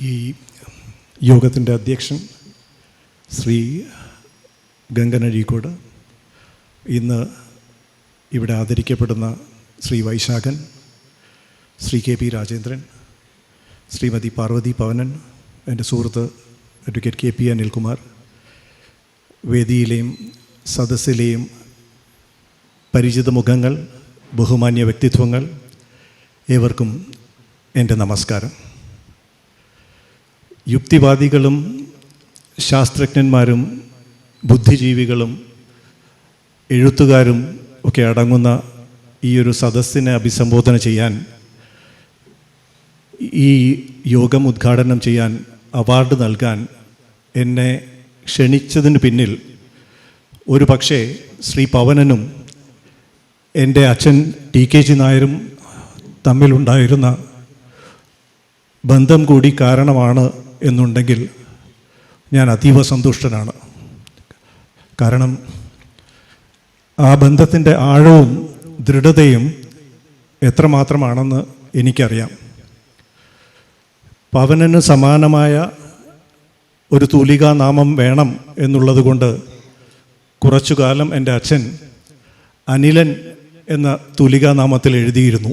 ഈ യോഗത്തിന്റെ അധ്യക്ഷൻ ശ്രീ ഗംഗൻ അഴീക്കോട് ഇന്ന് ഇവിടെ ആദരിക്കപ്പെടുന്ന ശ്രീ വൈശാഖൻ ശ്രീ കെ പി രാജേന്ദ്രൻ ശ്രീമതി പാർവതി പവനൻ എന്റെ സുഹൃത്ത് അഡ്വക്കേറ്റ് കെ പി അനിൽകുമാർ വേദിയിലെയും സദസ്സിലെയും പരിചിത മുഖങ്ങൾ ബഹുമാന്യ വ്യക്തിത്വങ്ങൾ ഏവർക്കും എന്റെ നമസ്കാരം. യുക്തിവാദികളും ശാസ്ത്രജ്ഞന്മാരും ബുദ്ധിജീവികളും എഴുത്തുകാരും ഒക്കെ അടങ്ങുന്ന ഈ ഒരു സദസ്സിനെ അഭിസംബോധന ചെയ്യാൻ ഈ യോഗം ഉദ്ഘാടനം ചെയ്യാൻ അവാർഡ് നൽകാൻ എന്നെ ക്ഷണിച്ചതിന് പിന്നിൽ ഒരു പക്ഷേ ശ്രീ പവനനും എന്റെ അച്ഛൻ ടി കെ ജി നായരും തമ്മിലുണ്ടായിരുന്ന ബന്ധം കൂടി കാരണമാണ് എന്നുണ്ടെങ്കിൽ ഞാൻ അതീവ സന്തുഷ്ടനാണ്. കാരണം ആ ബന്ധത്തിന്റെ ആഴവും ദൃഢതയും എത്രമാത്രമാണെന്ന് എനിക്കറിയാം. പവനന് സമാനമായ ഒരു തൂലികാനാമം വേണം എന്നുള്ളത് കൊണ്ട് കുറച്ചു കാലം എന്റെ അച്ഛൻ അനിലൻ എന്ന തൂലികാനാമത്തിൽ എഴുതിയിരുന്നു.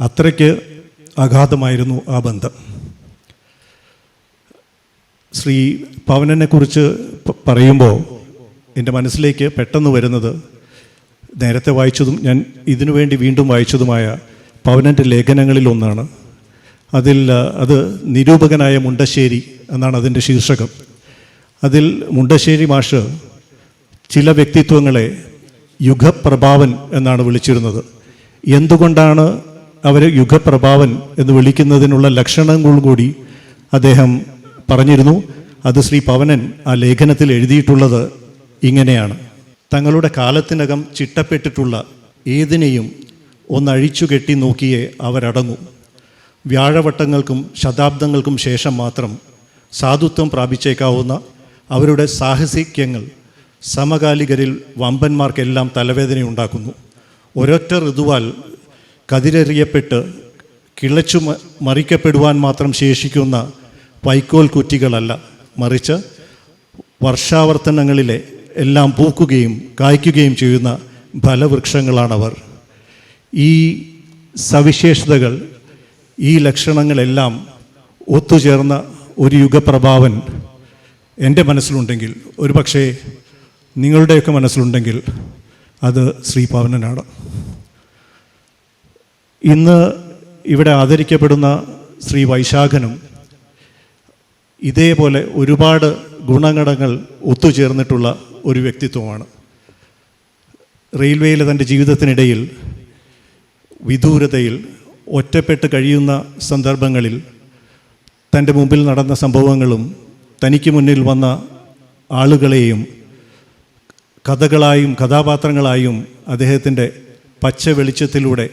അത്രയ്ക്ക് അഗാധമായിരുന്നു ആ ബന്ധം. ശ്രീ പവനനെക്കുറിച്ച് കുറിച്ച് പറയുമ്പോൾ എന്റെ മനസ്സിലേക്ക് പെട്ടെന്ന് വരുന്നത് നേരത്തെ വായിച്ചതും ഞാൻ ഇതിനു വേണ്ടി വീണ്ടും വായിച്ചതുമായ പവനന്റെ ലേഖനങ്ങളിൽ ഒന്നാണ്. അതിൽ അത് നിരൂപകനായ മുണ്ടശ്ശേരി എന്നാണ് അതിന്റെ ശീർഷകം. അതിൽ മുണ്ടശ്ശേരി മാഷ് ചില വ്യക്തിത്വങ്ങളെ യുഗപ്രഭാവൻ എന്നാണ് വിളിച്ചിരുന്നത്. എന്തുകൊണ്ടാണ് അവരെ യുഗപ്രഭാവൻ എന്ന് വിളിക്കുന്നതിനുള്ള ലക്ഷണങ്ങൾ കൂടി അദ്ദേഹം പറഞ്ഞിരുന്നു അത് ശ്രീ പവനൻ ആ ലേഖനത്തിൽ എഴുതിയിട്ടുള്ളത് ഇങ്ങനെയാണ്. തങ്ങളുടെ കാലത്തിനകം ചിട്ടപ്പെട്ടിട്ടുള്ള ഏതിനെയും ഒന്നഴിച്ചു കെട്ടി നോക്കിയേ അവരടങ്ങും. വ്യാഴവട്ടങ്ങൾക്കും ശതാബ്ദങ്ങൾക്കും ശേഷം മാത്രം സാധുത്വം പ്രാപിച്ചേക്കാവുന്ന അവരുടെ സാഹസിക്യങ്ങൾ സമകാലികരിൽ വമ്പന്മാർക്കെല്ലാം തലവേദനയുണ്ടാക്കുന്നു. ഒരൊറ്റ ഋതുവാൽ കതിരെറിയപ്പെട്ട് കിളച്ചു മറിക്കപ്പെടുവാൻ മാത്രം ശേഷിക്കുന്ന വൈക്കോൽ കുറ്റികളല്ല മറിച്ച് വർഷാവർത്തനങ്ങളിലെ എല്ലാം പൂക്കുകയും കായ്ക്കുകയും ചെയ്യുന്ന ഫലവൃക്ഷങ്ങളാണവർ. ഈ സവിശേഷതകൾ ഈ ലക്ഷണങ്ങളെല്ലാം ഒത്തുചേർന്ന ഒരു യുഗപ്രഭാവൻ എന്റെ മനസ്സിലുണ്ടെങ്കിൽ ഒരു പക്ഷേ നിങ്ങളുടെയൊക്കെ മനസ്സിലുണ്ടെങ്കിൽ അത് ശ്രീ പവനനാണ് ഇന്ന് ഇവിടെ ആദരിക്കപ്പെടുന്ന ശ്രീ വൈശാഖനും ഇതേപോലെ ഒരുപാട് ഗുണഘടങ്ങൾ ഒത്തുചേർന്നിട്ടുള്ള ഒരു വ്യക്തിത്വമാണ്. റെയിൽവേയിലെ തന്റെ ജീവിതത്തിനിടയിൽ വിദൂരതയിൽ ഒറ്റപ്പെട്ട് കഴിയുന്ന സന്ദർഭങ്ങളിൽ തന്റെ മുമ്പിൽ നടന്ന സംഭവങ്ങളും തനിക്ക് മുന്നിൽ വന്ന ആളുകളെയും കഥകളായും കഥാപാത്രങ്ങളായും അദ്ദേഹത്തിന്റെ പച്ച വെളിച്ചത്തിലൂടെ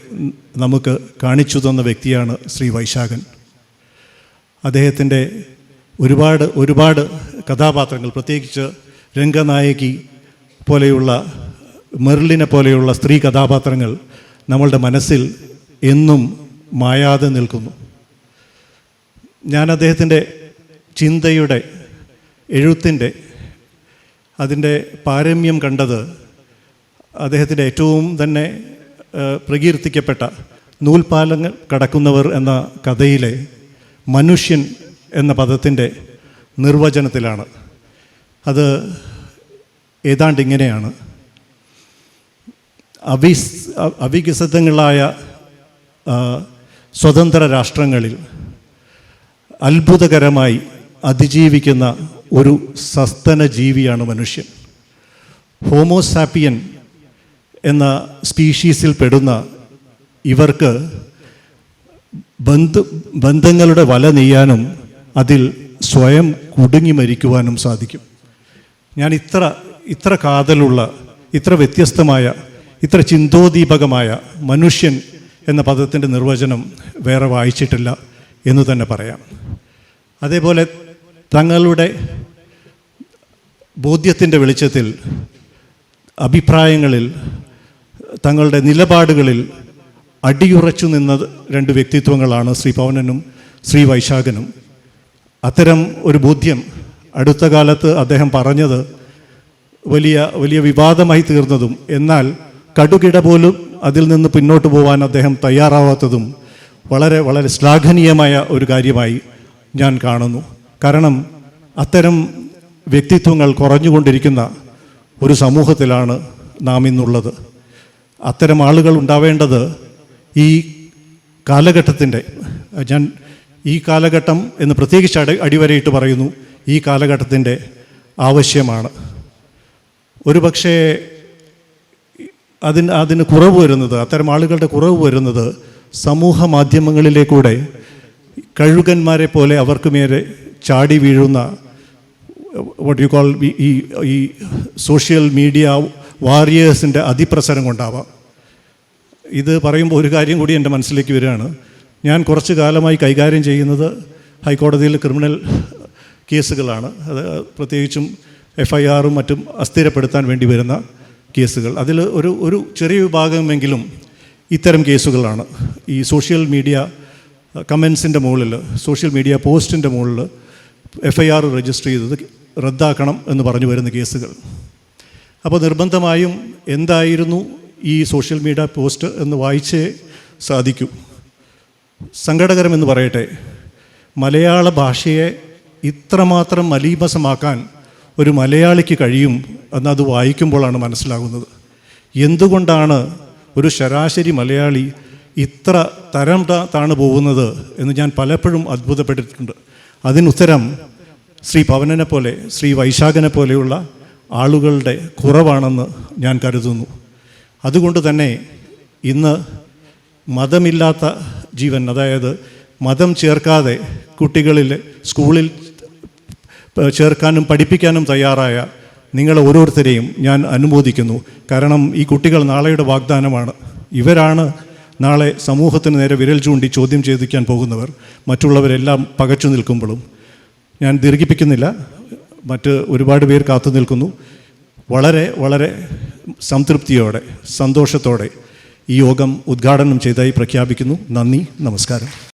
നമുക്ക് കാണിച്ചു തന്ന വ്യക്തിയാണ് ശ്രീ വൈശാഖൻ. അദ്ദേഹത്തിന്റെ ഒരുപാട് ഒരുപാട് കഥാപാത്രങ്ങൾ പ്രത്യേകിച്ച് രംഗനായകി പോലെയുള്ള മെർലിനെ പോലെയുള്ള സ്ത്രീ കഥാപാത്രങ്ങൾ നമ്മളുടെ മനസ്സിൽ എന്നും മായാതെ നിൽക്കുന്നു. ഞാൻ അദ്ദേഹത്തിന്റെ ചിന്തയുടെ എഴുത്തിന്റെ അതിന്റെ പാരമ്യം കണ്ടത് അദ്ദേഹത്തിന്റെ ഏറ്റവും തന്നെ പ്രകീർത്തിക്കപ്പെട്ട നൂൽപാലങ്ങൾ കടക്കുന്നവർ എന്ന കഥയിലെ മനുഷ്യൻ എന്ന പദത്തിന്റെ നിർവചനത്തിലാണ്. അത് ഏതാണ്ട് ഇങ്ങനെയാണ്. അവിസ് അവികസിതങ്ങളായ സ്വതന്ത്ര രാഷ്ട്രങ്ങളിൽ അത്ഭുതകരമായി അതിജീവിക്കുന്ന ഒരു സസ്തന ജീവിയാണ് മനുഷ്യൻ. ഹോമോസാപ്പിയൻ എന്ന സ്പീഷീസിൽ പെടുന്ന ഇവർക്ക് ബന്ധു ബന്ധങ്ങളുടെ വല നെയ്യാനും അതിൽ സ്വയം കുടുങ്ങി മരിക്കുവാനും സാധിക്കും. ഞാൻ ഇത്ര ഇത്ര കാതലുള്ള ഇത്ര വ്യത്യസ്തമായ ഇത്ര ചിന്തോദീപകമായ മനുഷ്യൻ എന്ന പദത്തിന്റെ നിർവചനം വേറെ വായിച്ചിട്ടില്ല എന്ന് തന്നെ പറയാം. അതേപോലെ തങ്ങളുടെ ബോധ്യത്തിന്റെ വെളിച്ചത്തിൽ അഭിപ്രായങ്ങളിൽ തങ്ങളുടെ നിലപാടുകളിൽ അടിയുറച്ചു നിന്ന രണ്ട് വ്യക്തിത്വങ്ങളാണ് ശ്രീ പവനനും ശ്രീ വൈശാഖനും. അത്തരം ഒരു ബോധ്യം അടുത്ത കാലത്ത് അദ്ദേഹം പറഞ്ഞത് വലിയ വലിയ വിവാദമായി തീർന്നതും എന്നാൽ കടുകിട പോലും അതിൽ നിന്ന് പിന്നോട്ട് പോകാൻ അദ്ദേഹം തയ്യാറാവാത്തതും വളരെ വളരെ ശ്ലാഘനീയമായ ഒരു കാര്യമായി ഞാൻ കാണുന്നു. കാരണം അത്തരം വ്യക്തിത്വങ്ങൾ കുറഞ്ഞുകൊണ്ടിരിക്കുന്ന ഒരു സമൂഹത്തിലാണ് നാം ഇന്നുള്ളത്. അത്തരം ആളുകൾ ഉണ്ടാവേണ്ടത് ഈ കാലഘട്ടത്തിന്റെ ഞാൻ ഈ കാലഘട്ടം എന്ന് പ്രത്യേകിച്ച് അടി അടിവരയിട്ട് പറയുന്നു ഈ കാലഘട്ടത്തിന്റെ ആവശ്യമാണ്. ഒരു പക്ഷേ അതിന് അതിന് കുറവ് വരുന്നത് അത്തരം ആളുകളുടെ കുറവ് വരുന്നത് സമൂഹ മാധ്യമങ്ങളിലേക്കൂടെ കഴുകന്മാരെ പോലെ അവർക്ക് മേലെ ചാടി വീഴുന്ന വട്ട് യു കോൾ ഈ ഈ സോഷ്യൽ മീഡിയ വാരിയേഴ്സിന്റെ അതിപ്രസരം കൊണ്ടാവാം. ഇത് പറയുമ്പോൾ ഒരു കാര്യം കൂടി എന്റെ മനസ്സിലേക്ക് വരികയാണ്. ഞാൻ കുറച്ച് കാലമായി കൈകാര്യം ചെയ്യുന്നത് ഹൈക്കോടതിയിൽ ക്രിമിനൽ കേസുകളാണ്. അത് പ്രത്യേകിച്ചും എഫ് ഐ ആറും മറ്റും അസ്ഥിരപ്പെടുത്താൻ വേണ്ടി വരുന്ന കേസുകൾ. അതിൽ ഒരു ഒരു ചെറിയ വിഭാഗമെങ്കിലും ഇത്തരം കേസുകളാണ്. ഈ സോഷ്യൽ മീഡിയ കമൻസിന്റെ മുകളിൽ സോഷ്യൽ മീഡിയ പോസ്റ്റിന്റെ മുകളിൽ എഫ് ഐ ആർ രജിസ്റ്റർ ചെയ്തത് റദ്ദാക്കണം എന്ന് പറഞ്ഞു വരുന്ന കേസുകൾ. അപ്പോൾ നിർബന്ധമായും എന്തായിരുന്നു ഈ സോഷ്യൽ മീഡിയ പോസ്റ്റ് എന്ന് വായിച്ചേ സാധിക്കൂ. സങ്കടകരമെന്ന് പറയട്ടെ മലയാള ഭാഷയെ ഇത്രമാത്രം മലീമസമാക്കാൻ ഒരു മലയാളിക്ക് കഴിയും എന്നത് വായിക്കുമ്പോഴാണ് മനസ്സിലാകുന്നത്. എന്തുകൊണ്ടാണ് ഒരു ശരാശരി മലയാളി ഇത്ര തരം താണ് പോകുന്നത് എന്ന് ഞാൻ പലപ്പോഴും അത്ഭുതപ്പെട്ടിട്ടുണ്ട്. അതിനുത്തരം ശ്രീ പവനനെ പോലെ ശ്രീ വൈശാഖനെ പോലെയുള്ള ആളുകളുടെ കുറവാണെന്ന് ഞാൻ കരുതുന്നു. അതുകൊണ്ട് തന്നെ ഇന്ന് മതമില്ലാത്ത ജീവൻ. അതായത് മതം ചേർക്കാതെ കുട്ടികളിൽ സ്കൂളിൽ ചേർക്കാനും പഠിപ്പിക്കാനും തയ്യാറായ നിങ്ങൾ ഓരോരുത്തരെയും ഞാൻ അനുമോദിക്കുന്നു. കാരണം ഈ കുട്ടികൾ നാളെയുടെ വാഗ്ദാനമാണ്. ഇവരാണ് നാളെ സമൂഹത്തിന് നേരെ വിരൽ ചൂണ്ടി ചോദ്യം ചെയ്തിക്കാൻ പോകുന്നവർ. മറ്റുള്ളവരെല്ലാം പകച്ചു നിൽക്കുമ്പോഴും. ഞാൻ ദീർഘിപ്പിക്കുന്നില്ല. മറ്റ് ഒരുപാട് പേർ കാത്തു നിൽക്കുന്നു. വളരെ വളരെ സംതൃപ്തിയോടെ സന്തോഷത്തോടെ ഈ യോഗം ഉദ്ഘാടനം ചെയ്തതായി പ്രഖ്യാപിക്കുന്നു. നന്ദി നമസ്കാരം.